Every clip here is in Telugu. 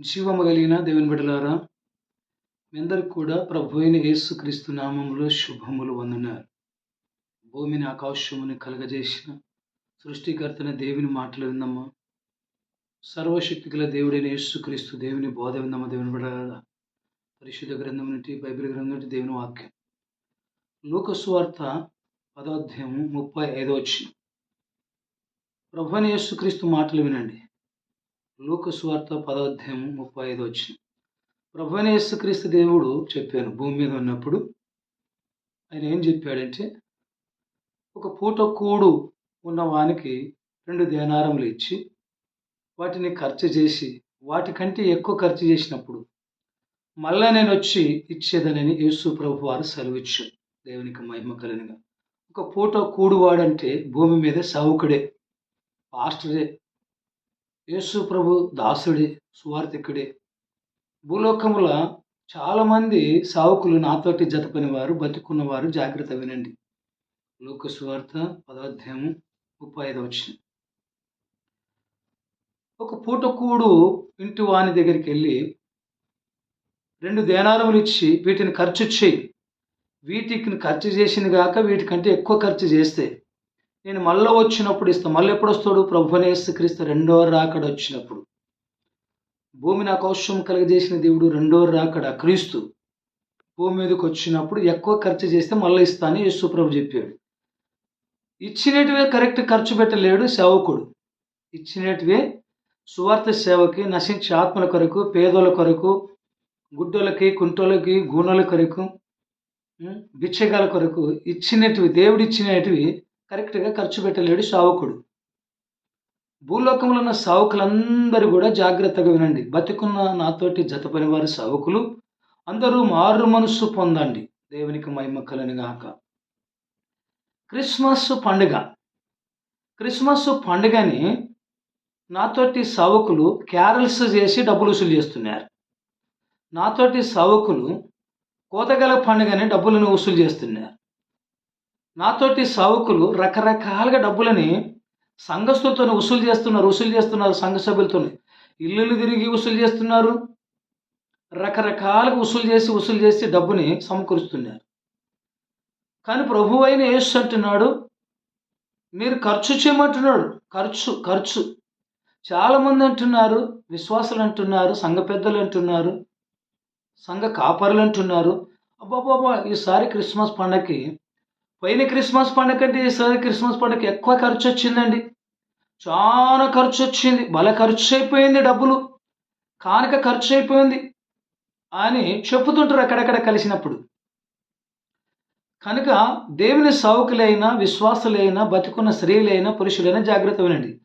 జీవము కలిగిన దేవుని బిడ్డలారా మీ అందరికి కూడా ప్రభు అయిన యేసుక్రీస్తు నామములో శుభములు వందనాలు. భూమిని ఆకాశముని కలగజేసిన సృష్టికర్తన దేవుని మాటలు విందమ్మా. సర్వశక్తిగల దేవుడైన యేసుక్రీస్తు దేవుని బోధ విందమ్మా దేవుని బిడ్డలారా. పరిశుద్ధ గ్రంథం నుండి బైబిల్ గ్రంథం నుండి దేవుని వాక్యం. లోకస్వార్త పదోధ్యాయం ముప్పై ఐదో వచ్చి ప్రభు అయిన యేసుక్రీస్తు మాటలు వినండి. లూక సువార్త పదోధ్యాయం ముప్పై ఐదు వచ్చిన. ప్రభువైన క్రీస్తు దేవుడు చెప్పాను భూమి మీద ఉన్నప్పుడు. ఆయన ఏం చెప్పాడంటే ఒక పూట కూడు ఉన్న వానికి రెండు దేనారములు ఇచ్చి వాటిని ఖర్చు చేసి వాటికంటే ఎక్కువ ఖర్చు చేసినప్పుడు మళ్ళా నేను వచ్చి ఇచ్చేదనని యేసు ప్రభు వారు సెలవిచ్చు. దేవునికి మహిమ కలిగిన ఒక పూట కూడువాడంటే భూమి మీద సావుకుడే పాస్టరే యేసు ప్రభు దాసుడే సువార్థికుడే. భూలోకముల చాలామంది సావుకులు నాతోటి జతపని వారు బతుకున్నవారు జాగ్రత్త వినండి. లోక సువార్త పదాధ్యాయము ముప్పై ఐదు వచ్చింది ఒక పూటకూడు ఇంటి వాని దగ్గరికి వెళ్ళి రెండు దేనాలములు ఇచ్చి వీటిని ఖర్చు చేయి వీటికి ఖర్చు చేసింది కాక వీటికంటే ఎక్కువ ఖర్చు చేస్తే నేను మళ్ళీ వచ్చినప్పుడు ఇస్తాను మళ్ళీ ఎప్పుడు వస్తాడు? ప్రభునేసు క్రీస్తు రెండో రాకడ వచ్చినప్పుడు. భూమి నాకు అవసరం కలిగజేసిన దేవుడు రెండో రాకడ. క్రీస్తు భూమి మీదకి వచ్చినప్పుడు ఎక్కువ ఖర్చు చేస్తే మళ్ళీ ఇస్తానని యేసు ప్రభు చెప్పాడు. ఇచ్చినటివే కరెక్ట్ ఖర్చు పెట్టలేడు సేవకుడు. ఇచ్చినటివే సువార్త సేవకి నశించే ఆత్మల కొరకు పేదల కొరకు గుడ్డలకి కుంటలకి గూనెల కొరకు బిచ్చగాల కొరకు ఇచ్చినటివి దేవుడు ఇచ్చినటివి కరెక్ట్గా ఖర్చు పెట్టలేడు సావుకుడు. భూలోకంలో ఉన్న సావుకులందరూ కూడా జాగ్రత్తగా వినండి. బతికున్న నాతోటి జత పనివారి సావుకులు. అందరూ మారు మనస్సు పొందండి. దేవునికి మైమక్కలని గాక. క్రిస్మస్ పండుగ. క్రిస్మస్ పండుగని నాతోటి సావుకులు క్యారల్స్ చేసి డబ్బులు వసూలు చేస్తున్నారు. నాతోటి సావుకులు కోతగల పండుగని డబ్బులను వసూలు చేస్తున్నారు. నాతోటి సావుకులు రకరకాలుగా డబ్బులని సంఘస్థులతో వసూలు చేస్తున్నారు వసూలు చేస్తున్నారు సంఘ సభ్యులతో ఇల్లులు తిరిగి వసూలు చేస్తున్నారు. రకరకాలుగా వసూలు చేసి వసూలు చేసి డబ్బుని సమకూరుస్తున్నారు. కానీ ప్రభు అయిన యేసు అంటున్నాడు మీరు ఖర్చు చేయమంటున్నాడు. ఖర్చు ఖర్చు. చాలామంది అంటున్నారు విశ్వాసులు అంటున్నారు సంఘ పెద్దలు అంటున్నారు సంఘ కాపరులు అంటున్నారు. అబ్బాబాబా ఈసారి క్రిస్మస్ పండగకి పోయిన క్రిస్మస్ పండుగ కంటే ఈసారి క్రిస్మస్ పండుగ ఎక్కువ ఖర్చు వచ్చిందండి చాలా ఖర్చు వచ్చింది భలే ఖర్చు అయిపోయింది డబ్బులు. కానుక ఖర్చు అయిపోయింది అని చెప్పుతుంటారు అక్కడక్కడ కలిసినప్పుడు. కనుక దేవుని సౌకులైన విశ్వాసులైన బతుకున్న స్త్రీలైన పురుషులైన జాగ్రత్త వినండి.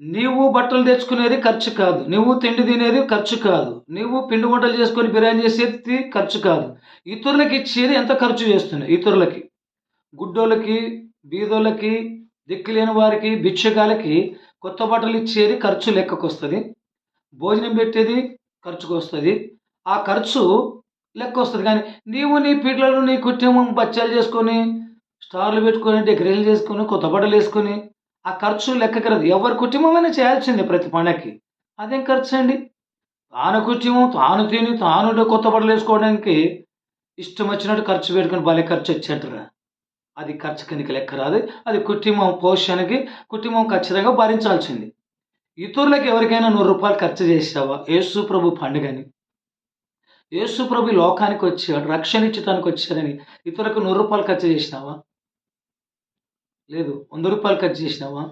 నీవు బట్టలు తెచ్చుకునేది ఖర్చు కాదు. నువ్వు తిండి తినేది ఖర్చు కాదు. నువ్వు పిండి వంటలు చేసుకొని బిర్యానీ చేసేది ఖర్చు కాదు. ఇతరులకి ఇచ్చేది ఎంత ఖర్చు చేస్తున్నాయి ఇతరులకి. గుడ్డోళ్ళకి బీదోళ్ళకి దిక్కులేని వారికి భిక్షగాలకి కొత్త బట్టలు ఇచ్చేది ఖర్చు లెక్కకు వస్తుంది భోజనం పెట్టేది ఖర్చుకు వస్తుంది ఆ ఖర్చు లెక్క వస్తుంది కానీ నీవు నీ పిల్లలు నీ కుటుంబం బచ్చాలు చేసుకొని స్టార్లు పెట్టుకొని డెకరేషన్ చేసుకొని కొత్త బట్టలు వేసుకొని ఆ ఖర్చు లెక్కకరదు. ఎవరి కుటుంబమైనా చేయాల్సిందే ప్రతి పండగకి అదేం ఖర్చు అండి తాను కుటుంబం తాను తిని తాను కొత్త బట్టలు వేసుకోవడానికి ఇష్టం వచ్చినట్టు ఖర్చు పెట్టుకొని భలే ఖర్చు వచ్చేట్రా. అది ఖర్చు కనుక లెక్క రాదు. అది కుటుంబం పోషణకి కుటుంబం ఖచ్చితంగా భరించాల్సింది. ఇతరులకు ఎవరికైనా నూరు రూపాయలు ఖర్చు చేసావా? యేసు ప్రభు పండుగని. యేసు ప్రభు లోకానికి వచ్చాడు రక్షణ ఇచ్చటానికి వచ్చాడని. ఇతరులకు నూరు రూపాయలు ఖర్చు చేసినావా? లేదు. వంద రూపాయలు ఖర్చు చేసినావా?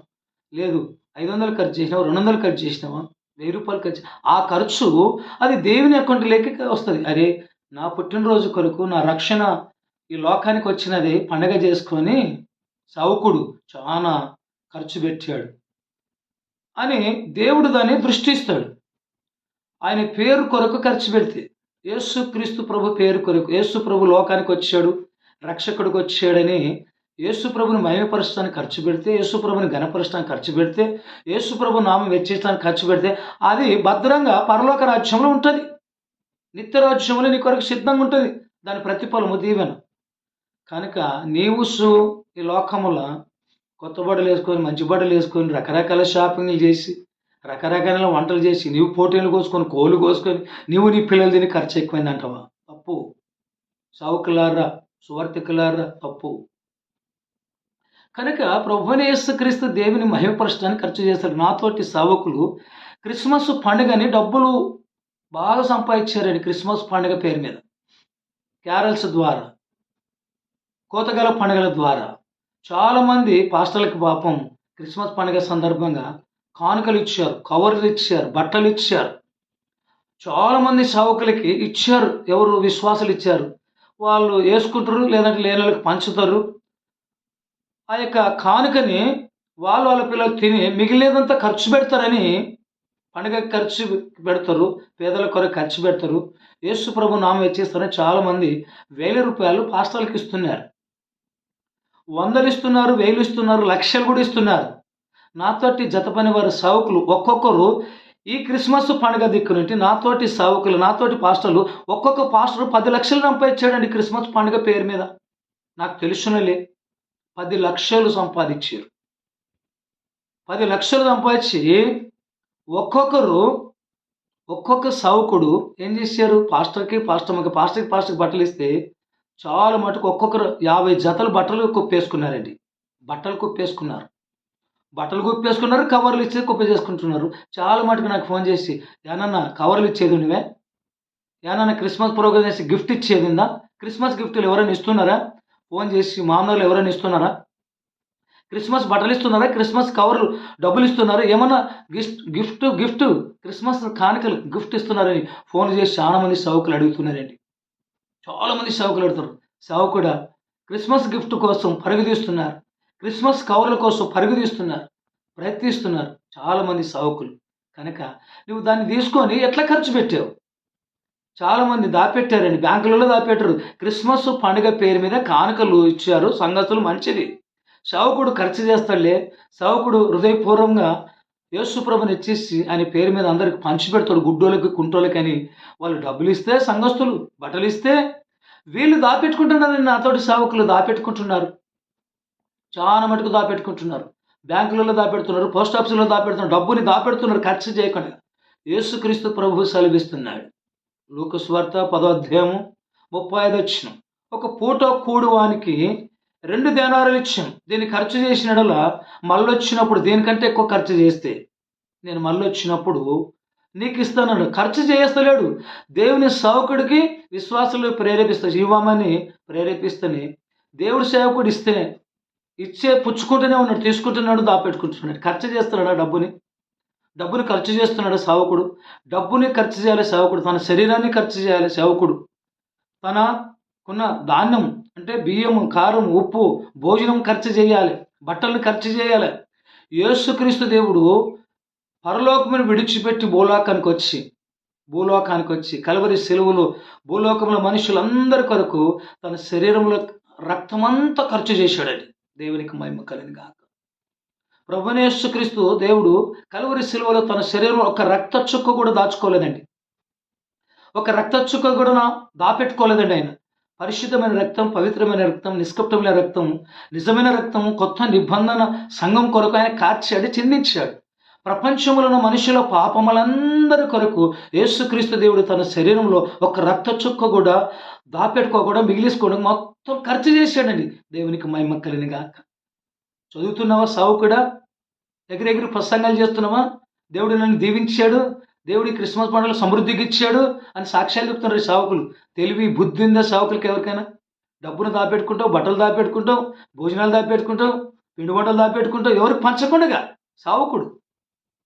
లేదు. ఐదు వందలు ఖర్చు చేసినావా? రెండు వందలు ఖర్చు చేసినావా? వెయ్యి రూపాయలు ఖర్చు ఆ ఖర్చు అది దేవుని అకౌంట్ లేక వస్తుంది. అరే నా పుట్టినరోజు కొరకు నా రక్షణ ఈ లోకానికి వచ్చినది పండగ చేసుకొని సౌకుడు చాలా ఖర్చు పెట్టాడు. అని దేవుడు దాన్ని దృష్టిస్తాడు. ఆయన పేరు కొరకు ఖర్చు పెడితే యేసు క్రీస్తు ప్రభు పేరు కొరకు యేసు ప్రభు లోకానికి వచ్చాడు రక్షకుడికి వచ్చాడని యేసు ప్రభుని మహిమపరచడానికి ఖర్చు పెడితే యేసు ప్రభుని ఘనపరచడానికి ఖర్చు పెడితే యేసు ప్రభు నామం వెచ్చించడానికి ఖర్చు పెడితే అది భద్రంగా పరలోక రాజ్యంలో ఉంటుంది. నిత్య రాజ్యంలో నీ కొరకు సిద్ధంగా ఉంటుంది. దాని ప్రతిఫలము దీవెన. కనుక నీవుసు ఈ లోకముల కొత్త బట్టలు వేసుకొని మంచి బట్టలు వేసుకొని రకరకాల షాపింగ్లు చేసి రకరకాల వంటలు చేసి నీవు పోటీలు కోసుకొని కోళ్ళు కోసుకొని నీవు నీ పిల్లలు తిని ఖర్చు ఎక్కువైంది అంటావా తప్పు. సౌకులారా సువర్తికులారా తప్పు. కనుక ప్రభుని యేసుక్రీస్తు దేవుని మహిమపరచడానికి ఖర్చు చేస్తారు నాతోటి సావకులు క్రిస్మస్ పండుగని డబ్బులు బాగా సంపాదించారండి క్రిస్మస్ పండుగ పేరు మీద. క్యారల్స్ ద్వారా. కోతగల పండుగల ద్వారా. చాలామంది పాస్టర్లకు పాపం క్రిస్మస్ పండుగ సందర్భంగా కానుకలు ఇచ్చారు కవర్లు ఇచ్చారు బట్టలు ఇచ్చారు. చాలామంది సేవకులకి ఇచ్చారు ఎవరు విశ్వాసులు ఇచ్చారు. వాళ్ళు వేసుకుంటారు లేదంటే లేనలకు వాళ్ళకి పంచుతారు. ఆ యొక్క కానుకని వాళ్ళు వాళ్ళ పిల్లలు తిని మిగిలేదంతా ఖర్చు పెడతారని పండుగ ఖర్చు పెడతారు పేదల కొరకు ఖర్చు పెడతారు. యేసు ప్రభు నామం ఇచ్చేస్తారని చాలామంది వేల రూపాయలు పాస్టర్లకు ఇస్తున్నారు. వందలు ఇస్తున్నారు వేలు ఇస్తున్నారు లక్షలు కూడా ఇస్తున్నారు. నాతోటి జతపని వారి సావుకులు. ఒక్కొక్కరు ఈ క్రిస్మస్ పండుగ దిక్కు నుండి నాతోటి సావుకులు నాతోటి పాస్టర్లు ఒక్కొక్క పాస్టర్ పది లక్షలు సంపాదించాడండి క్రిస్మస్ పండుగ పేరు మీద. నాకు తెలుసునలే పది లక్షలు సంపాదించారు. పది లక్షలు సంపాదించి ఒక్కొక్కరు ఒక్కొక్క సావుకుడు ఏం చేశారు? పాస్టర్కి పాస్టర్కి పాస్టర్కి పాస్టర్కి బట్టలు ఇస్తే చాలా మటుకు ఒక్కొక్కరు యాభై జతలు బట్టలు కుప్పేసుకున్నారండి. బట్టలు కుప్పేసుకున్నారు. బట్టలు కుప్పేసుకున్నారు కవర్లు ఇచ్చి కుప్ప చేసుకుంటున్నారు చాలా మటుకు నాకు ఫోన్ చేసి ఏనన్నా కవర్లు ఇచ్చేది నువ్వే? ఏనన్నా క్రిస్మస్ ప్రోగ్రామ్ చేసి గిఫ్ట్ ఇచ్చేది ఉందా? క్రిస్మస్ గిఫ్ట్లు ఎవరైనా ఇస్తున్నారా? ఫోన్ చేసి మామూలు ఎవరైనా ఇస్తున్నారా? క్రిస్మస్ బట్టలు ఇస్తున్నారా? క్రిస్మస్ కవర్లు డబ్బులు ఇస్తున్నారా? ఏమన్నా గిఫ్ట్ గిఫ్ట్ గిఫ్ట్ క్రిస్మస్ కానుకలు గిఫ్ట్ ఇస్తున్నారని ఫోన్ చేసి చాలా మంది సౌకులు అడుగుతున్నారండి. చాలామంది సేవకులు పెడతారు సేవకుడా క్రిస్మస్ గిఫ్ట్ కోసం పరుగుదీస్తున్నారు క్రిస్మస్ కవర్ల కోసం పరుగుదీస్తున్నారు ప్రయత్నిస్తున్నారు చాలామంది సేవకులు. కనుక నువ్వు దాన్ని తీసుకొని ఎట్లా ఖర్చు పెట్టావు? చాలామంది దాపెట్టారండి బ్యాంకులలో దాపెట్టారు. క్రిస్మస్ పండుగ పేరు మీద కానుకలు ఇచ్చారు. సంగతులు మంచిది. సేవకుడు ఖర్చు చేస్తాడులే. సేవకుడు హృదయపూర్వకంగా యేసుప్రభుని ఇచ్చేసి ఆయన పేరు మీద అందరికి పంచిపెడతాడు గుడ్డోళ్ళకి కుంటోళ్ళకి అని. వాళ్ళు డబ్బులు ఇస్తే సంఘస్థులు బట్టలు ఇస్తే వీళ్ళు దాపెట్టుకుంటున్నారని నాతోటి సేవకులు దాపెట్టుకుంటున్నారు. చాలా మటుకు దాపెట్టుకుంటున్నారు. బ్యాంకులలో దాపెడుతున్నారు పోస్ట్ ఆఫీసులో దాపెడుతున్నారు డబ్బుని దాపెడుతున్నారు ఖర్చు చేయకుండా. యేసుక్రీస్తు ప్రభు సెలవిస్తున్నాడు. లోకస్వార్త పదో అధ్యాయము ముప్పై ఐదు వచ్చిన ఒక పూట కూడువానికి రెండు దేనారులు ఇచ్చాం. దీన్ని ఖర్చు చేసినడల మళ్ళొచ్చినప్పుడు దీనికంటే ఎక్కువ ఖర్చు చేస్తే నేను మళ్ళీ వచ్చినప్పుడు నీకు ఇస్తానన్నాడు ఖర్చు చేస్తలేడు. దేవుని సేవకుడికి విశ్వాసులు ప్రేరేపిస్తా జీవమని ప్రేరేపిస్తని దేవుడి సేవకుడు ఇస్తే ఇచ్చే పుచ్చుకుంటూనే ఉన్నాడు తీసుకుంటున్నాడు దాపెట్టుకుంటున్నాడు. ఖర్చు చేస్తున్నాడు డబ్బుని? డబ్బుని ఖర్చు చేస్తున్నాడు సేవకుడు. డబ్బుని ఖర్చు చేయాలి సేవకుడు. తన శరీరాన్ని ఖర్చు చేయాలి సేవకుడు. తనకున్న ధాన్యం అంటే బియ్యం కారం ఉప్పు భోజనం ఖర్చు చేయాలి బట్టలు ఖర్చు చేయాలి. యేసుక్రీస్తు దేవుడు పరలోకమును విడిచిపెట్టి భూలోకానికి వచ్చి భూలోకానికి వచ్చి కలవరి సెలవులు భూలోకంలో మనుషులందరి కొరకు తన శరీరంలో రక్తమంతా ఖర్చు చేశాడండి. దేవునికి మహిమ కలిని కాక ప్రభునేశ్వక్రీస్తు దేవుడు కలువరి సిలువలో తన శరీరం ఒక రక్త చుక్క కూడా దాచుకోలేదండి. ఒక రక్త చుక్క కూడా నా- దాపెట్టుకోలేదండి ఆయన. పరిశుద్ధమైన రక్తం పవిత్రమైన రక్తం నిష్కప్తమైన రక్తం నిజమైన రక్తం కొత్త నిబంధన సంఘం కొరకు ఆయన కార్చాడు చిందించాడు. ప్రపంచంలో ఉన్న మనుషుల పాపములందరి కొరకు యేసుక్రీస్తు దేవుడు తన శరీరంలో ఒక రక్త చుక్క కూడా దాపెట్టుకోకుండా మిగిలిసుకోవడం మొత్తం ఖర్చు చేశాడండి. దేవునికి మహిమ కలిని గాక. చదువుతున్నావా? సావుకుడా ఎగిరెగిరి ప్రసంగాలు చేస్తున్నావా? దేవుడు నన్ను దీవించాడు. దేవుడి క్రిస్మస్ పండుగ సమృద్ధికి ఇచ్చాడు అని సాక్ష్యాలు చెప్తున్నారు సేవకులు. తెలివి బుద్ధి ఉందా సేవకులకి ఎవరికైనా? డబ్బును దాపెట్టుకుంటావు బట్టలు దాపెట్టుకుంటావు భోజనాలు దాపెట్టుకుంటావు పిండి వంటలు దాపెట్టుకుంటావు ఎవరికి పంచకుండగా? సావకుడు.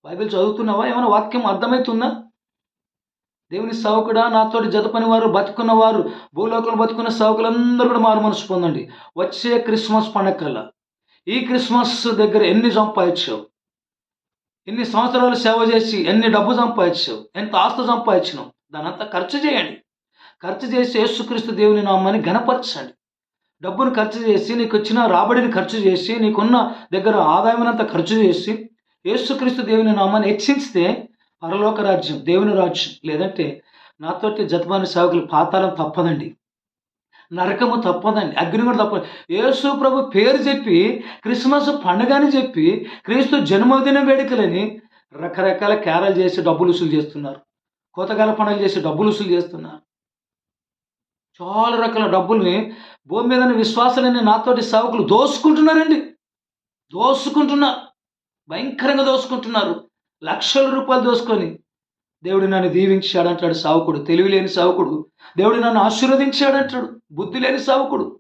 బైబిల్ చదువుతున్నావా? ఏమైనా వాక్యం అర్థమవుతుందా? దేవుని సావుకుడా నాతోటి జతపని వారు బతుకున్న వారు భూలోకంలో బతుకున్న సావుకులందరూ కూడా మారు మనసు పొందండి. వచ్చే క్రిస్మస్ పండగ కల్లా ఈ క్రిస్మస్ దగ్గర ఎన్ని సంపాదించావు? ఎన్ని సంవత్సరాలు సేవ చేసి ఎన్ని డబ్బు సంపాదించావు ఎంత ఆస్తి సంపాదించినావు దాని అంతా ఖర్చు చేయండి. ఖర్చు చేసి యేసుక్రీస్తు దేవుని నామాన్ని గణపరచండి డబ్బును ఖర్చు చేసి నీకు వచ్చిన రాబడిని ఖర్చు చేసి నీకున్న దగ్గర ఆదాయమునంతా ఖర్చు చేసి యేసుక్రీస్తు దేవుని నామాన్ని హెచ్చించితే పరలోక రాజ్యం దేవుని రాజ్యం లేదంటే నాతోటి జతమాని సేవకులు పాతాలం తప్పదండి. నరకము తప్పదండి. అగ్ని కూడా తప్పదు. యేసు ప్రభు పేరు చెప్పి క్రిస్మస్ పండుగ అని చెప్పి క్రీస్తు జన్మదిన వేడుకలని రకరకాల క్యారలు చేసి డబ్బులు వసూలు చేస్తున్నారు. కోతకాల పనులు చేసి డబ్బులు వసూలు చేస్తున్నారు. చాలా రకాల డబ్బుల్ని భూమి మీద విశ్వాసాలని నాతోటి సేవకులు దోసుకుంటున్నారండి. దోసుకుంటున్నారు. భయంకరంగా దోసుకుంటున్నారు. లక్షల రూపాయలు దోసుకొని దేవుడు నన్ను దీవించాడంటాడు సావుకుడు. తెలివి లేని సావుకుడు. దేవుడు నన్ను ఆశీర్వదించాడంటాడు. బుద్ధి లేని సావుకుడు.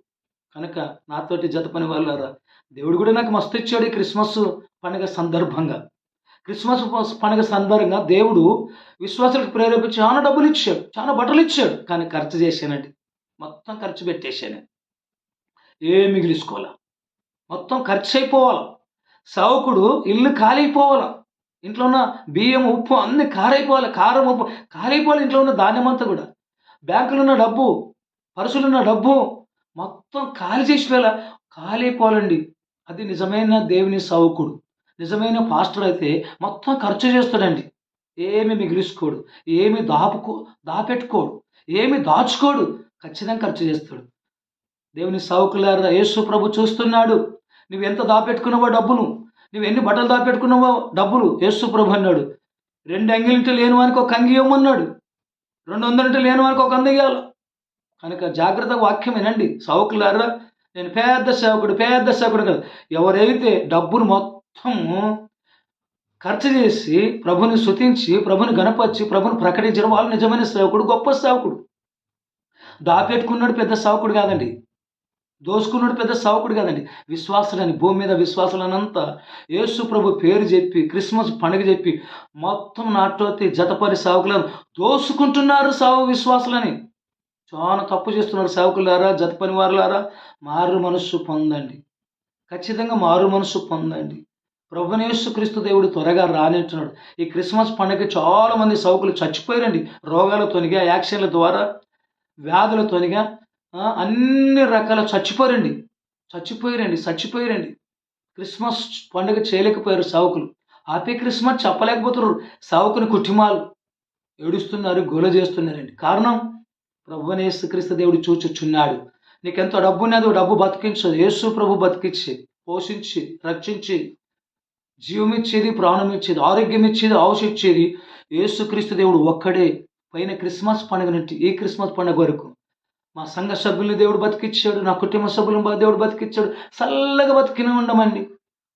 కనుక నాతోటి జత పని వాళ్ళారా దేవుడు కూడా నాకు మస్తు ఇచ్చాడు ఈ క్రిస్మస్ పండుగ సందర్భంగా. క్రిస్మస్ పండుగ సందర్భంగా దేవుడు విశ్వాసులకు ప్రేరేపించి చాలా డబ్బులు ఇచ్చాడు చాలా బట్టలు ఇచ్చాడు కానీ ఖర్చు చేశానండి. మొత్తం ఖర్చు పెట్టేశాను. ఏం మిగిలిసుకోవాలా మొత్తం ఖర్చు అయిపోవాలా? సావుకుడు ఇల్లు ఖాళీపోవాలా ఇంట్లో ఉన్న బియ్యం ఉప్పు అన్ని కారైపోవాలి కారం ఉప్పు. కారైపోవాలి ఇంట్లో ఉన్న ధాన్యం అంతా కూడా. బ్యాంకులో ఉన్న డబ్బు పర్సులు ఉన్న డబ్బు మొత్తం ఖాళీ చేసి వేళ ఖాళీపోవాలండి. అది నిజమైన దేవుని సౌకుడు నిజమైన పాస్టర్ అయితే మొత్తం ఖర్చు చేస్తాడండి. ఏమి మిగిలిసుకోడు ఏమి దాపుకో దాపెట్టుకోడు. ఏమి దాచుకోడు. ఖచ్చితంగా ఖర్చు చేస్తాడు. దేవుని సౌకులారా యేసు ప్రభు చూస్తున్నాడు. నువ్వు ఎంత దాపెట్టుకున్నావో డబ్బును? నువ్వు ఎన్ని బట్టలు దాపెట్టుకున్నావో? డబ్బులు. యేసు ప్రభు అన్నాడు. రెండు అంగిలింటి లేని వానికి ఒక అంగి ఇవ్వమన్నాడు. రెండు వందలంటే లేని వానికి ఒక అంది కనుక జాగ్రత్త వాక్యం వినండి. సౌకులారా నేను పెద్ద సేవకుడు పెద్ద సేవకుడు కదా. ఎవరైతే డబ్బును మొత్తం ఖర్చు చేసి ప్రభుని శుతించి ప్రభుని గణపరిచి ప్రభుని ప్రకటించిన వాళ్ళు నిజమైన సేవకుడు గొప్ప సేవకుడు. దాపెట్టుకున్నాడు పెద్ద సేవకుడు కాదండి. దోసుకున్నాడు పెద్ద సావకుడు కదండి. విశ్వాసులని భూమి మీద విశ్వాసులనంతా యేసు ప్రభు పేరు చెప్పి క్రిస్మస్ పండుగ చెప్పి మొత్తం నాటోతి జతపరి సావకులను దోసుకుంటున్నారు సావు విశ్వాసులని. చాలా తప్పు చేస్తున్నారు సేవకులారా జతపని వారులారా. మారు మనస్సు పొందండి. ఖచ్చితంగా మారు మనస్సు పొందండి. ప్రభునేసు క్రీస్తు దేవుడు త్వరగా రానింటున్నాడు ఈ క్రిస్మస్ పండుగ చాలామంది సౌకులు చచ్చిపోయారండి. రోగాలతోనిగా యాక్సిడెంట్ల ద్వారా వ్యాధులతోనిగా. తొనిగా అన్ని రకాల చచ్చిపోరండి చచ్చిపోయారండి చచ్చిపోయారండి. క్రిస్మస్ పండుగ చేయలేకపోయారు సావుకులు. హ్యాపీ క్రిస్మస్ చెప్పలేకపోతున్నారు సావుకుని కుటుంబాలు. ఏడుస్తున్నారు గోల చేస్తున్నారండి. కారణం? ప్రభు యేసుక్రీస్తు దేవుడు చూచుచున్నాడు. నీకెంతో డబ్బు ఉన్నదో డబ్బు బతికించదు యేసు ప్రభు బతికించి పోషించి రక్షించి జీవం ఇచ్చేది ప్రాణం ఇచ్చేది ఆరోగ్యం ఇచ్చేది ఆవుష ఇచ్చేది యేసుక్రీస్తు దేవుడు ఒక్కడే. పైన క్రిస్మస్ పండుగ నుండి ఈ క్రిస్మస్ పండుగ వరకు మా సంఘ సభ్యులు దేవుడు బతికిచ్చాడు నా కుటుంబ సభ్యులు దేవుడు బతికిచ్చాడు. చల్లగా బతికిన ఉండమండి.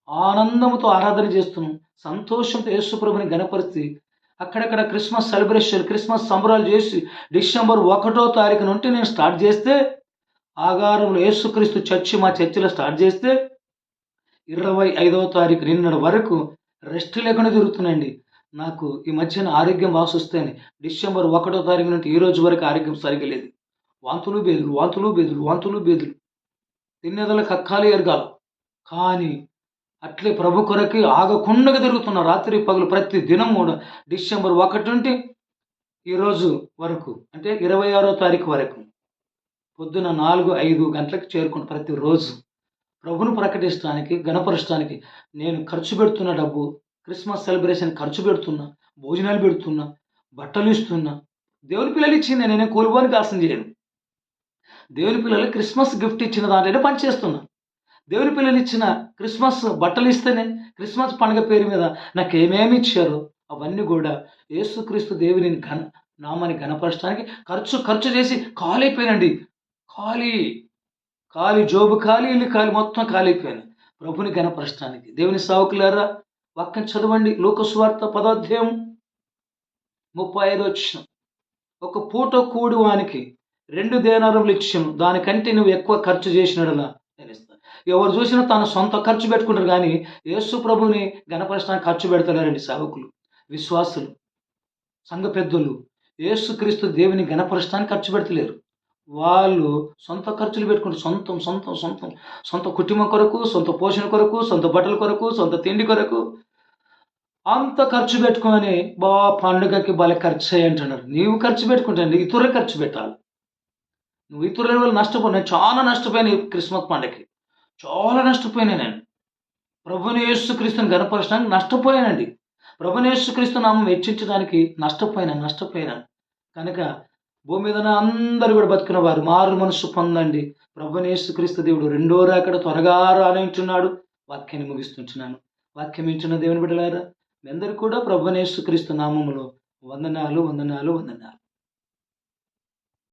ఆనందంతో ఆరాధన చేస్తున్నాం. సంతోషంతో యేసుప్రభుని గణపరిచి అక్కడక్కడ క్రిస్మస్ సెలబ్రేషన్ క్రిస్మస్ సంబరాలు చేసి డిసెంబర్ ఒకటో తారీఖు నుండి నేను స్టార్ట్ చేస్తే ఆగారంలో యేసుక్రీస్తు చర్చి మా చర్చిలో స్టార్ట్ చేస్తే ఇరవై ఐదవ తారీఖు నిన్నటి వరకు రెస్ట్ లేకుండా తిరుగుతున్నాండి నాకు ఈ మధ్యన ఆరోగ్యం బాగా వస్తాయని డిసెంబర్ ఒకటో తారీఖు నుండి ఈ రోజు వరకు ఆరోగ్యం సరిగలేదు వాంతులు బేదులు వాంతులు బేదులు వాంతులు బేదులు తిన్నెదల కక్కాలి ఎరగాలి. కానీ అట్లే ప్రభు కొరకి ఆగకుండా తిరుగుతున్న రాత్రి పగలు ప్రతి దినం కూడా డిసెంబర్ ఒకటి నుండి ఈరోజు వరకు అంటే ఇరవై ఆరో తారీఖు వరకు పొద్దున నాలుగు ఐదు గంటలకు చేరుకుని ప్రతిరోజు ప్రభును ప్రకటించడానికి గణపరచడానికి నేను ఖర్చు పెడుతున్న డబ్బు క్రిస్మస్ సెలబ్రేషన్ ఖర్చు పెడుతున్నా భోజనాలు పెడుతున్నా బట్టలు ఇస్తున్నా దేవుని పిల్లలు ఇచ్చింది నేనే కోల్పోని కాసం చేయను. దేవుని పిల్లలు క్రిస్మస్ గిఫ్ట్ ఇచ్చిన దాంట్లోనే పనిచేస్తున్నా దేవుని పిల్లలు ఇచ్చిన క్రిస్మస్ బట్టలు ఇస్తేనే క్రిస్మస్ పండుగ పేరు మీద నాకు ఏమేమి ఇచ్చారో అవన్నీ కూడా యేసుక్రీస్తు దేవుని ఘన నామాన్ని ఘనపరచడానికి ఖర్చు ఖర్చు చేసి ఖాళీ ఖాళీ. ఖాళీ జోబు ఖాళీ ఇల్లు ఖాళీ మొత్తం ఖాళీ అయిపోయాను. ప్రభుని ఘనపరచడానికి. దేవుని సావుకులారా వాక్యం చదవండి. లోకస్వార్త పదోధ్యాయం ముప్పై ఐదు వచ్చిన ఒక పూట కూడి వానికి రెండు దేనారములు లక్ష్యం దానికంటే నువ్వు ఎక్కువ ఖర్చు చేసినడలా నేను ఇస్తాను ఎవరు చూసినా తన సొంత ఖర్చు పెట్టుకుంటారు కానీ యేసు ప్రభుని గణపరచడానికి ఖర్చు పెడతలేరండి సేవకులు విశ్వాసులు సంఘ పెద్దలు యేసుక్రీస్తు దేవుని గణపరచడానికి ఖర్చు పెడతలేరు. వాళ్ళు సొంత ఖర్చులు పెట్టుకుంటారు. సొంతం సొంతం సొంతం. సొంత కుటుంబం కొరకు సొంత పోషణ కొరకు సొంత బట్టల కొరకు సొంత తిండి కొరకు. అంత ఖర్చు పెట్టుకొని బా పండుగకి భలే ఖర్చు అంటున్నారు. నీవు ఖర్చు పెట్టుకుంటానండి ఇతరులు ఖర్చు పెట్టాలి. నువ్వు ఇతరుల వల్ల నష్టపో నేను చాలా నష్టపోయాను ఈ క్రిస్మస్ పండగకి చాలా నష్టపోయాను నేను. ప్రభుని యేసుక్రీస్తుని గనపరచడానికి నష్టపోయానండి. ప్రభుని యేసుక్రీస్తు నామం హెచ్చించడానికి నష్టపోయినాను నష్టపోయినాను కనుక భూమి మీద అందరూ కూడా బతుకున్న వారు మారు మనసు పొందండి. ప్రభుని యేసుక్రీస్తు దేవుడు రెండో రాకడ త్వరగా రానించున్నాడు వాక్యాన్ని ముగిస్తుంటున్నాను. వాక్యం ఇచ్చిన దేవుని బిడ్డలారా మీ అందరికీ కూడా ప్రభునేసు క్రీస్తు నామములో వందనాలు వందనాలు వందనాలు.